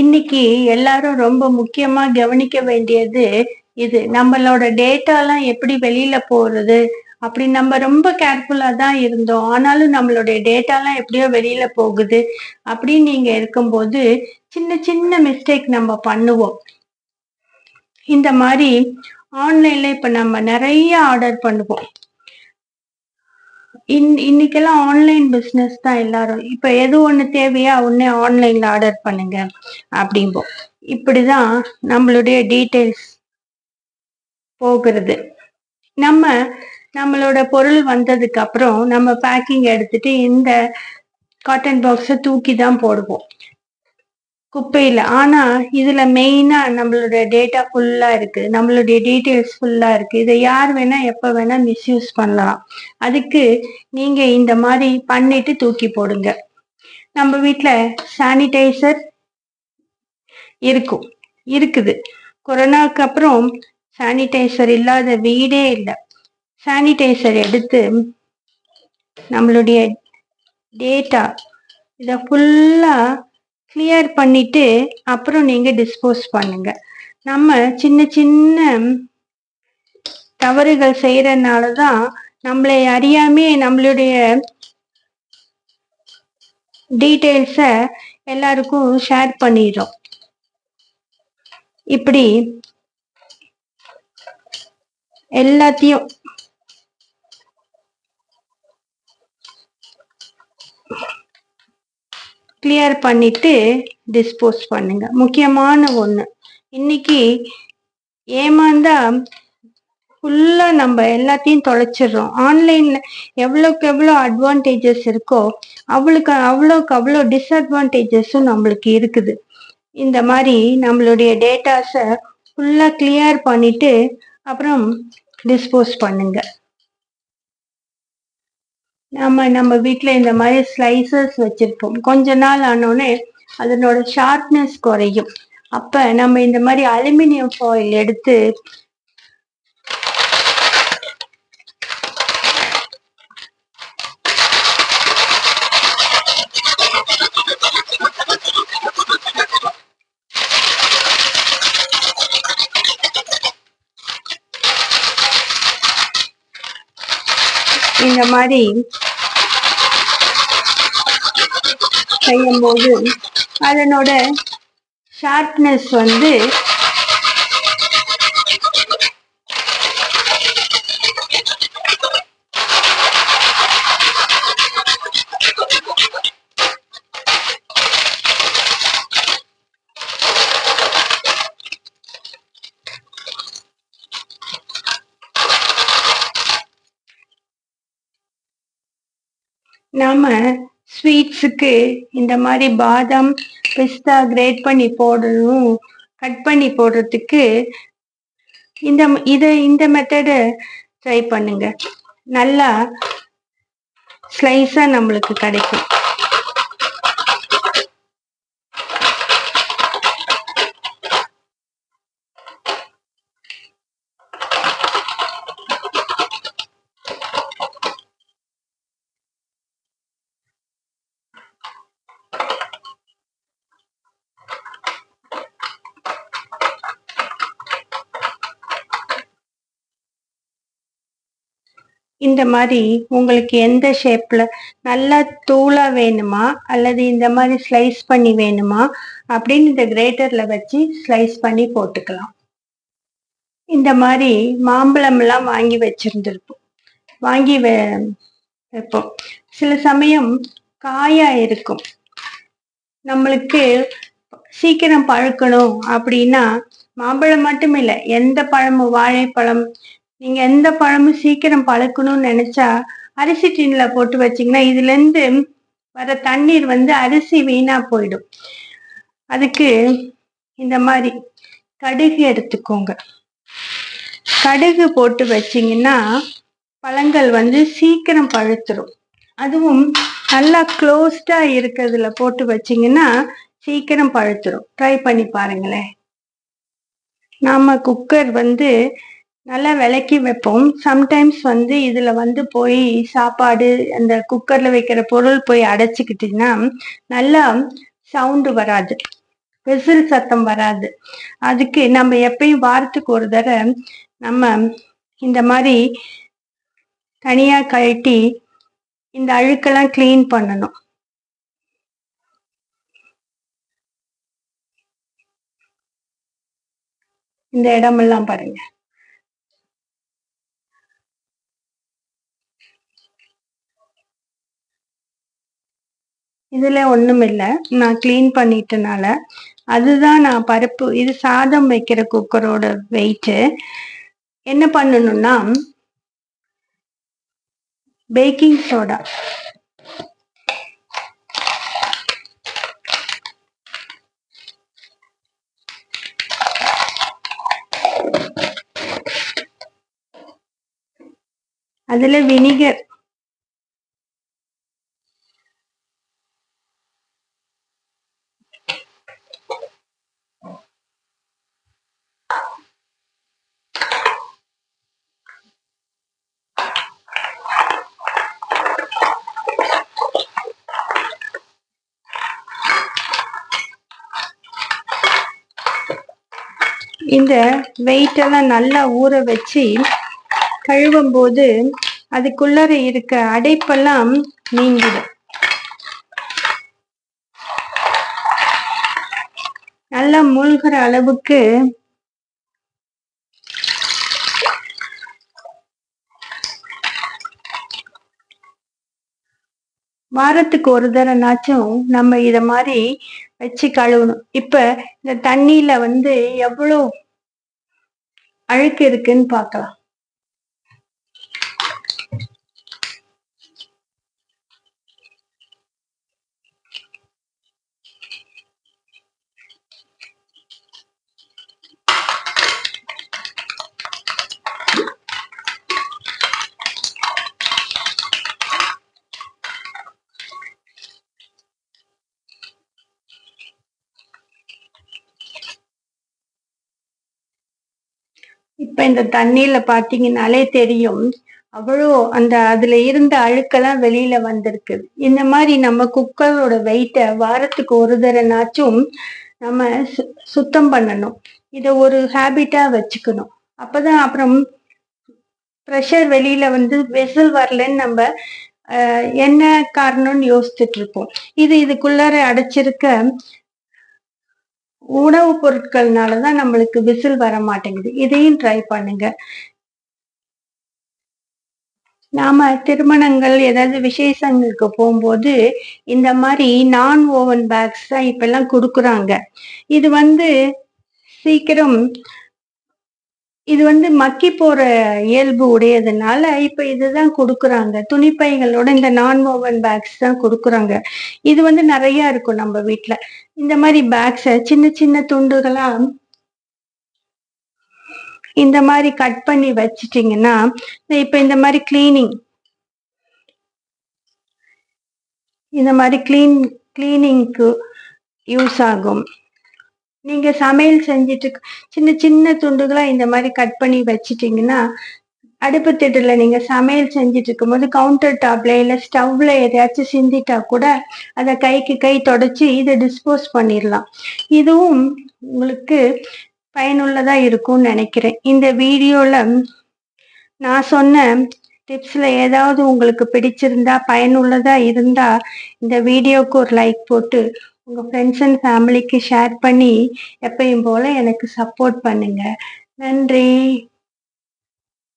இன்னைக்கு எல்லாரும் ரொம்ப முக்கியமா கவனிக்க வேண்டியது இது. நம்மளோட டேட்டாலாம் எப்படி வெளியில போறது அப்படி நம்ம ரொம்ப கேர்ஃபுல்லா தான் இருந்தோம். ஆனாலும் நம்மளுடைய டேட்டாலாம் எப்படியோ வெளியில போகுது அப்படின்னு நீங்க இருக்கும்போது சின்ன சின்ன மிஸ்டேக் நம்ம பண்ணுவோம். இந்த மாதிரி ஆன்லைன்ல இப்ப நம்ம நிறைய ஆர்டர் பண்ணுவோம். இன் இன்னைக்கெல்லாம் ஆன்லைன் பிஸ்னஸ் தான் எல்லாரும். இப்ப எது ஒண்ணு தேவையா உடனே ஆன்லைன்ல ஆர்டர் பண்ணுங்க அப்படிம்போம். இப்படிதான் நம்மளுடைய டீட்டெயில்ஸ் போகிறது. நம்ம நம்மளோட பொருள் வந்ததுக்கு அப்புறம் நம்ம பேக்கிங் எடுத்துட்டு இந்த காட்டன் பாக்ஸை தூக்கி தான் போடுவோம். குப்பையில. ஆனா இதுல மெயினா நம்மளுடைய டேட்டா ஃபுல்லா இருக்கு. நம்மளுடைய டீட்டெயில்ஸ் ஃபுல்லா இருக்கு. இதை யார் வேணா எப்ப வேணா மிஸ்யூஸ் பண்ணலாம். அதுக்கு நீங்க இந்த மாதிரி பண்ணிட்டு தூக்கி போடுங்க. நம்ம வீட்டில் சானிடைசர் இருக்கும். இருக்குது. கொரோனாக்கு அப்புறம் சானிடைசர் இல்லாத வீடே இல்லை. சானிடைசர் எடுத்து நம்மளுடைய டேட்டா இதை ஃபுல்லாக கிளியர் பண்ணிட்டு அப்புறம் நீங்க டிஸ்போஸ் பண்ணுங்க. நம்ம சின்ன சின்ன தவறுகள் செய்யறதுனால தான் நம்மளை அறியாமே நம்மளுடைய டீட்டெயில்ஸை எல்லாருக்கும் ஷேர் பண்ணிடுறோம். இப்படி எல்லாத்தையும் கிளியர் பண்ணிட்டு டிஸ்போஸ் பண்ணுங்க. முக்கியமான ஒண்ணு. இன்னைக்கு ஏமாந்தா ஃபுல்லா நம்ம எல்லாத்தையும் தொலைச்சிடுறோம். ஆன்லைன்ல எவ்வளோக்கு எவ்வளோ அட்வான்டேஜஸ் இருக்கோ அவளுக்கு அவ்வளோக்கு அவ்வளோ டிஸ்அட்வான்டேஜஸும் நம்மளுக்கு இருக்குது. இந்த மாதிரி நம்மளுடைய டேட்டாஸை ஃபுல்லாக கிளியர் பண்ணிட்டு அப்புறம் டிஸ்போஸ் பண்ணுங்க. நம்ம நம்ம வீட்டுல இந்த மாதிரி ஸ்லைசஸ் வச்சிருப்போம். கொஞ்ச நாள் ஆனோடனே அதனோட ஷார்ப்னஸ் குறையும். அப்ப நம்ம இந்த மாதிரி அலுமினியம் ஃபாயில் எடுத்து இந்த மாதிரி செய்யும்போது அதனோட ஷார்ப்னஸ் வந்து நாம ஸ்வீட்ஸுக்கு இந்த மாதிரி பாதாம் பிஸ்தா கிரேட் பண்ணி போடணும் கட் பண்ணி போடுறதுக்கு இந்த இதை இந்த மெத்தடை ட்ரை பண்ணுங்க. நல்லா ஸ்லைஸா நம்மளுக்கு கிடைக்கும். இந்த மாதிரி உங்களுக்கு எந்த ஷேப்ல நல்லா தூளா வேணுமா? அல்லது இந்த மாதிரி ஸ்லைஸ் பண்ணி வேணுமா? அப்படின்னு இந்த கிரேட்டர்ல வச்சு ஸ்லைஸ் பண்ணி போட்டுக்கலாம். இந்த மாதிரி மாம்பழம் எல்லாம் வாங்கி வச்சிருந்திருப்போம். வாங்கி வைப்போம். சில சமயம் காயா இருக்கும். நம்மளுக்கு சீக்கிரம் பழுக்கணும் அப்படின்னா மாம்பழம் மட்டும் இல்லை எந்த பழமும் வாழைப்பழம் நீங்க எந்த பழமும் சீக்கிரம் பழுக்கணும்னு நினைச்சா அரிசி டின்ல போட்டு வச்சீங்கன்னா இதுல இருந்து வர தண்ணீர் வந்து அரிசி வீணா போயிடும். அதுக்கு இந்த மாதிரி கடுகு எடுத்துக்கோங்க. கடுகு போட்டு வச்சீங்கன்னா பழங்கள் வந்து சீக்கிரம் பழுத்துரும். அதுவும் நல்லா க்ளோஸ்டா இருக்கிறதுல போட்டு வச்சீங்கன்னா சீக்கிரம் பழுத்துரும். ட்ரை பண்ணி பாருங்களேன். நாம குக்கர் வந்து நல்லா விளக்கி வைப்போம். சம்டைம்ஸ் வந்து இதுல வந்து போய் சாப்பாடு அந்த குக்கர்ல வைக்கிற பொருள் போய் அடைச்சிக்கிட்டீங்கன்னா நல்லா சவுண்டு வராது. விசில் சத்தம் வராது. அதுக்கு நம்ம எப்பயும் வாரத்துக்கு ஒரு தடவை நம்ம இந்த மாதிரி தனியா கழட்டி இந்த அழுக்கெல்லாம் க்ளீன் பண்ணணும். இந்த இடமெல்லாம் பாருங்க. இதுல ஒண்ணும் இல்லை நான் க்ளீன் பண்ணிட்டனால. அதுதான் நான் பருப்பு இது சாதம் வைக்கிற குக்கரோட வெயிட்டு என்ன பண்ணணும்னா பேக்கிங் சோடா அதுல வினிகர் இந்த வெயிட் எல்லாம் நல்லா ஊற வச்சு கழுவும் போது அதுக்குள்ளார இருக்க அடைப்பெல்லாம் நீங்கிடும். நல்லா மூழ்கிற அளவுக்கு வாரத்துக்கு ஒரு தடவைனாச்சும் நம்ம இத மாதிரி வச்சு கழுவணும். இப்ப இந்த தண்ணியில வந்து எவ்வளவு அழுக்கு இருக்குன்னு பார்க்கலாம். இப்ப இந்த தண்ணியில பாத்தீங்கன்னாலே தெரியும். அவ்வளோ அந்த அதுல இருந்த அழுக்கெல்லாம் வெளியில வந்திருக்கு. இந்த மாதிரி நம்ம குக்கரோட வெயிட்ட வாரத்துக்கு ஒரு தடவைனாச்சும் நம்ம சு- சுத்தம் பண்ணணும். இத ஒரு ஹேபிட்டா வச்சுக்கணும். அப்பதான் அப்புறம் ப்ரெஷர் வெளியில வந்து வெசல் வரலன்னு நம்ம என்ன காரணம்னு யோசிச்சுட்டு இருப்போம். இது இதுக்குள்ளார அடைச்சிருக்க உணவுப் பொருட்கள்னாலதான் நம்மளுக்கு விசில் வர மாட்டேங்குது இதையும் ட்ரை பண்ணுங்க. நாம திருமணங்கள் ஏதாவது விசேஷங்களுக்கு போகும்போது இந்த மாதிரி நான் ஓவன் பேக்ஸ் தான் இப்பெல்லாம் கொடுக்குறாங்க. இது வந்து சீக்கிரம் இது வந்து மக்கி போற இயல்பு உடையதுனால இப்ப இதுதான் கொடுக்குறாங்க. துணிப்பைகளோட இந்த நான் ஓவன் பேக்ஸ் தான் கொடுக்குறாங்க. இது வந்து நிறைய இருக்கும் நம்ம வீட்டுல இந்த மாதிரி பேக்ஸ சின்ன சின்ன துண்டுகளா இந்த மாதிரி கட் பண்ணி வச்சிட்டீங்கன்னா இப்ப இந்த மாதிரி கிளீனிங் இந்த மாதிரி கிளீன் கிளீனிங்க்கு யூஸ் ஆகும். நீங்க சமையல் செஞ்சுட்டு சின்ன சின்ன துண்டுகளா இந்த மாதிரி கட் பண்ணி வச்சிட்டீங்கன்னா அடுப்பு திட்டுல நீங்க சமையல் செஞ்சுட்டு இருக்கும்போது கவுண்டர் டாப்ல இல்ல ஸ்டவ்ல எதையாச்சும் சிந்திட்டா கூட அதை கைக்கு கை தொடச்சி இதை டிஸ்போஸ் பண்ணிடலாம் இதுவும் உங்களுக்கு பயனுள்ளதா இருக்கும்னு நினைக்கிறேன். இந்த வீடியோல நான் சொன்ன டிப்ஸ்ல ஏதாவது உங்களுக்கு பிடிச்சிருந்தா பயனுள்ளதா இருந்தா இந்த வீடியோக்கு ஒரு லைக் போட்டு உங்க ஃப்ரெண்ட்ஸ் அண்ட் ஃபேமிலிக்கு ஷேர் பண்ணி எப்பயும் போல எனக்கு சப்போர்ட் பண்ணுங்க. நன்றி.